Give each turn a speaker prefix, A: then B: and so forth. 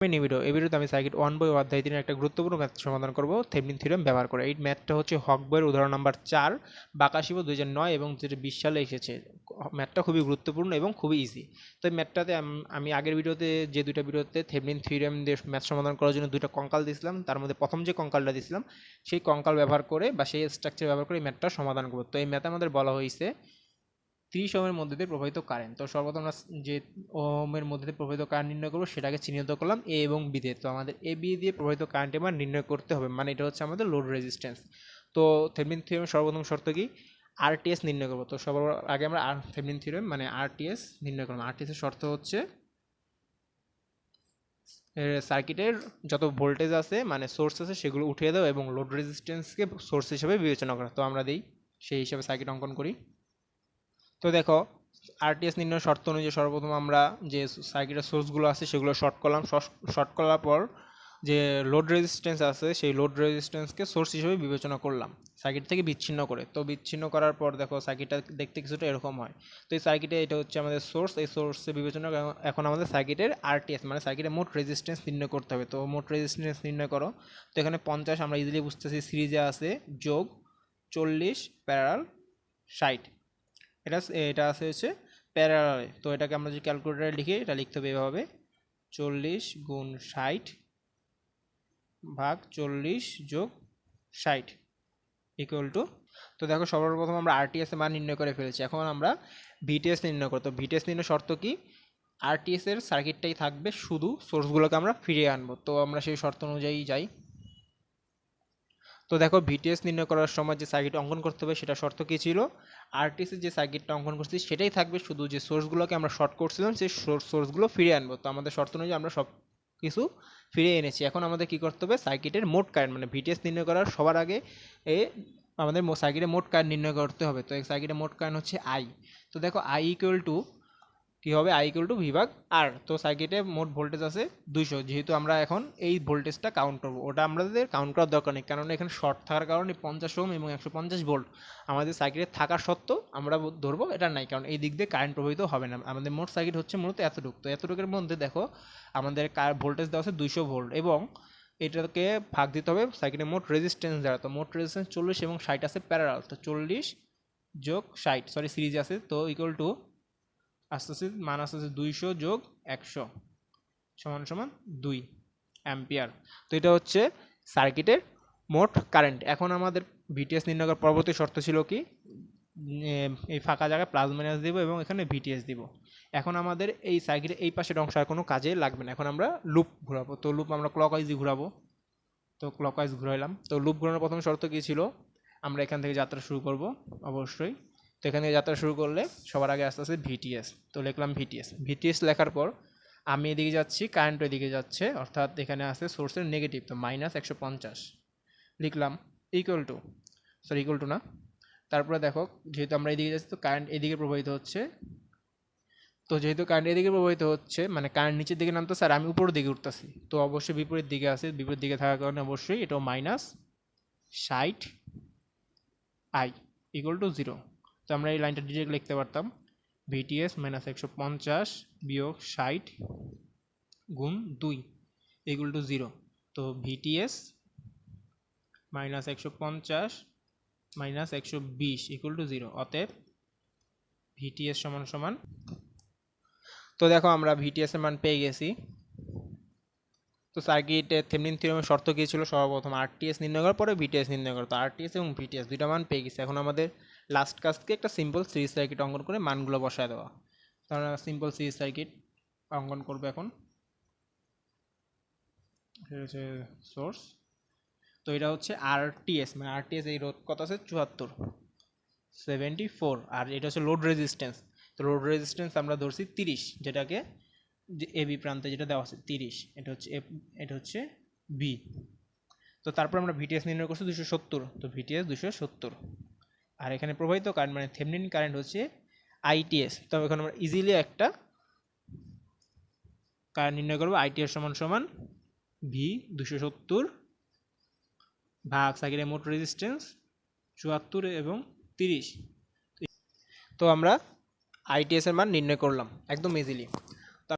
A: এই ভিডিও এই ভিডিওতে আমি সার্কিট ওয়ান বই অধ্যায় তিনের একটা গুরুত্বপূর্ণ ম্যাথ সমাধান করব। থেভনিন থিওরেম ব্যবহার করে। এই ম্যাথটা হচ্ছে হক বইয়ের উদাহরণ নাম্বার চার, বাকাশিব দুই হাজার নয় এবং দু হাজার বিশ সালে এসেছে। ম্যাথটা খুবই গুরুত্বপূর্ণ এবং খুবই ইজি তো এই ম্যাথটাতে আমি আগের ভিডিওতে, যে দুইটা ভিডিওতে থেভনিন থিওরেম দিয়ে ম্যাথ সমাধান করার জন্য দুইটা কঙ্কাল দিয়েছিলাম, তার মধ্যে প্রথম যে কঙ্কালটা দিয়েছিলাম, সেই কঙ্কাল ব্যবহার করে বা সেই স্ট্রাকচার ব্যবহার করে এই ম্যাথটা সমাধান করব। তো এই ম্যাথে আমাদের বলা হয়েছে ত্রিশ ওহমের মধ্যে দিয়ে প্রবাহিত কারেন্ট। তো সর্বপ্রথম আমরা যে ওহমের মধ্যে দিয়ে প্রবাহিত কারেন্ট নির্ণয় করব, সেটাকে চিহ্নিত করলাম এ এবং বি দিয়ে। তো আমাদের এ বি দিয়ে প্রবাহিত কারেন্টের মান নির্ণয় করতে হবে মানে এটা হচ্ছে আমাদের লোড রেজিস্ট্যান্স তো থেভনিন থিওরেম সর্বপ্রথম শর্ত কি? আরটিএস নির্ণয় করব। তো সবার আগে আমরা আর থেভনিন থিওরেম মানে আরটিএস নির্ণয় করলাম। আরটিএস এর শর্ত হচ্ছে সার্কিটের যত ভোল্টেজ আছে মানে সোর্স আছে, সেগুলো উঠিয়ে দাও এবং লোড রেজিস্ট্যান্সকে সোর্স হিসেবে বিবেচনা করা। তো আমরা দিই সেই হিসাবে সার্কিট অঙ্কন করি। তো দেখো আরটিএস নির্ণয় শর্ত অনুযায়ী সর্বপ্রথম আমরা যে সার্কিটের সোর্সগুলো আছে সেগুলো শর্ট করলাম। শর্ট করার পর যে লোড রেজিস্ট্যান্স আছে, সেই লোড রেজিস্ট্যান্সকে সোর্স হিসেবে বিবেচনা করলাম। সার্কিট থেকে বিচ্ছিন্ন করে। তো বিচ্ছিন্ন করার পর দেখো সার্কিটটা দেখতে কিছুটা এরকম হয়। তো এই সার্কিটে এটা হচ্ছে আমাদের সোর্স এই সোর্সে বিবেচনা এখন আমাদের সার্কিটের আরটিএস মানে সার্কিটের মোট রেজিস্ট্যান্স নির্ণয় করতে হবে। তো মোট রেজিস্ট্যান্স নির্ণয় করো। তো এখানে পঞ্চাশ আমরা ইজিলি বুঝতেছি সিরিজে আছে যোগ চল্লিশ প্যারাল ষাট। এটা এটা আছে হচ্ছে প্যারালালে তো এটাকে আমরা যদি ক্যালকুলেটারে লিখি, এটা লিখতে হবে এভাবে। চল্লিশ গুণ ষাট ভাগ চল্লিশ যোগ ষাট ইকুয়াল টু তো দেখো সর্বপ্রথম আমরা আরটিএস মান নির্ণয় করে ফেলেছি। এখন আমরা ভিটিএস নির্ণয় করতে ভিটিএস নির্ণয় শর্ত কি? আরটিএস এর সার্কিটটাই থাকবে শুধু সোর্সগুলোকে আমরা ফিরিয়ে আনব। তো আমরা সেই শর্ত অনুযায়ী যাই। তো দেখো ভিটিএস নির্ণয় করার সময় যে সার্কিট অঙ্কন করতে হবে সেটা শর্ত কী ছিল? আরটিএস যে সার্কিটটা অঙ্কন করছি সেটাই থাকবে শুধু যে সোর্সগুলোকে আমরা শর্ট করছিলাম সেই সোর্সগুলো ফিরে আনব। তো আমাদের শর্ত অনুযায়ী আমরা সব কিছু ফিরিয়ে এনেছি। এখন আমাদের কি করতে হবে? সার্কিটের মোট কারেন্ট মানে ভিটিএস নির্ণয় করার সবার আগে এ আমাদের সার্কিটের মোট কারেন্ট নির্ণয় করতে হবে। তো এই সার্কিটের মোট কারেন্ট হচ্ছে আই তো দেখো আই ইকুয়াল টু কী হবে? আই ইকুয়াল টু বিভাগ আর তো সার্কিটে মোট ভোল্টেজ আছে দুইশো। যেহেতু আমরা এখন এই ভোল্টেজটা কাউন্ট করব। ওটা আমাদের কাউন্ট করার দরকার নেই। কারণ এখানে শর্ট থাকার কারণে পঞ্চাশ ওম এবং একশো পঞ্চাশ ভোল্ট আমাদের সার্কিটে থাকা সত্ত্বেও আমরা ধরবো, এটা নাই। কারণ এই দিক দিয়ে কারেন্ট প্রবাহিত হবে না। আমাদের মোট সার্কিট হচ্ছে মূলত এতটুকু। তো এতটুকের মধ্যে দেখো, আমাদের কার ভোল্টেজ দেওয়া আছে দুইশো ভোল্ট এবং এটাকে ভাগ দিতে হবে সার্কিটের মোট রেজিস্ট্যান্স দ্বারা। তো মোট রেজিস্ট্যান্স চল্লিশ এবং ষাট আছে প্যারাল তো চল্লিশ যোগ ষাট সরি সিরিজ আছে। তো ইকুয়াল টু আস্তে আস্তে মান আস্তে আস্তে দুইশো যোগ একশো সমান সমান দুই অ্যাম্পিয়ার। তো এটা হচ্ছে সার্কিটের মোট কারেন্ট। এখন আমাদের ভিটিএস নির্ণয় করার পরবর্তী শর্ত ছিল কি? এই ফাঁকা জায়গায় প্লাস মাইনাস দিব এবং এখানে ভিটিএস দিব। এখন আমাদের এই সার্কিটের এই পাশের অংশ আর কোনো কাজে লাগবে না। এখন আমরা লুপ ঘোরাবো। তো লুপ আমরা ক্লকওয়াইজই ঘোরাবো। তো ক্লকওয়াইজ ঘুরাইলাম। তো লুপ ঘোরানোর প্রথম শর্ত কী ছিল? আমরা এখান থেকে যাত্রা শুরু করব, অবশ্যই। তো এখান থেকে যাত্রা শুরু করলে সবার আগে আস্তে আস্তে ভিটিএস তো লিখলাম ভিটিএস ভিটিএস লেখার পর আমি এদিকে যাচ্ছি কারেন্ট এদিকে যাচ্ছে, অর্থাৎ এখানে আছে সোর্সের নেগেটিভ তো মাইনাস একশো পঞ্চাশ। লিখলাম equal to sorry equal to না। তারপরে দেখো, যেহেতু আমরা এদিকে যাচ্ছি, তো কারেন্ট এদিকে প্রবাহিত হচ্ছে। তো যেহেতু কারেন্ট এদিকে প্রবাহিত হচ্ছে মানে কারেন্ট নিচের দিকে নামতেছে, আর আমি উপরের দিকে উঠতেছি, তো অবশ্যই বিপরীত দিকে আছে। বিপরীত দিকে থাকার কারণে অবশ্যই এটাও মাইনাস ষাট আই ইকুয়াল টু জিরো তো আমরা এই লাইনটা ডিরেক্ট লিখতে পারতাম। ভিটিএস মাইনাস একশো পঞ্চাশ বিয়োগ ষাট গুণ দুই ইকুয়াল টু জিরো তো ভিটিএস মাইনাস একশো পঞ্চাশ মাইনাস একশো বিশ ইকুয়াল টু জিরো অতএব ভিটিএস সমান সমান। তো দেখো আমরা ভিটিএস এর মান পেয়ে গেছি। তো সার্কিটে থেমনিন থিওরামের শর্ত কী ছিল? সর্বপ্রথম আরটিএস নির্ণয় করার পরে ভিটিএস নির্ণয় করতো আরটিএস এবং ভিটিএস দুইটা মান পেয়ে গেছি। এখন আমাদের লাস্ট কাজকে একটা সিম্পল সিরিজ সার্কিট অঙ্কন করে মানগুলো বসায় দেওয়া। তো আমরা সিম্পল সিরিজ সার্কিট অঙ্কন করব এখন। সোর্স তো এটা হচ্ছে আরটিএস মানে আরটিএস এই রোধ কত আছে? চুয়াত্তর। সেভেন্টি ফোর আর এটা হচ্ছে লোড রেজিস্ট্যান্স তো লোড রেজিস্ট্যান্স আমরা ধরছি তিরিশ, যেটাকে যে এবি প্রান্তে যেটা দেওয়া আছে তিরিশ, এটা হচ্ছে এ এটা হচ্ছে বি তো তারপর আমরা ভিটিএস নির্ণয় করছি দুশো সত্তর, তো ভিটিএস দুশো সত্তর। আর এখানে প্রবাহিত কারেন্ট মানে থেমনিন কারেন্ট হচ্ছে আইটিএস তো এখন আমরা ইজিলি একটা কারেন্ট নির্ণয় করব আইটিএস সমান সমান ভি দুশো সত্তর ভাগ সাইকেলের মোট রেজিস্ট্যান্স চুয়াত্তর এবং তিরিশ। তো আমরা আইটিএস এর মান নির্ণয় করলাম, একদম ইজিলি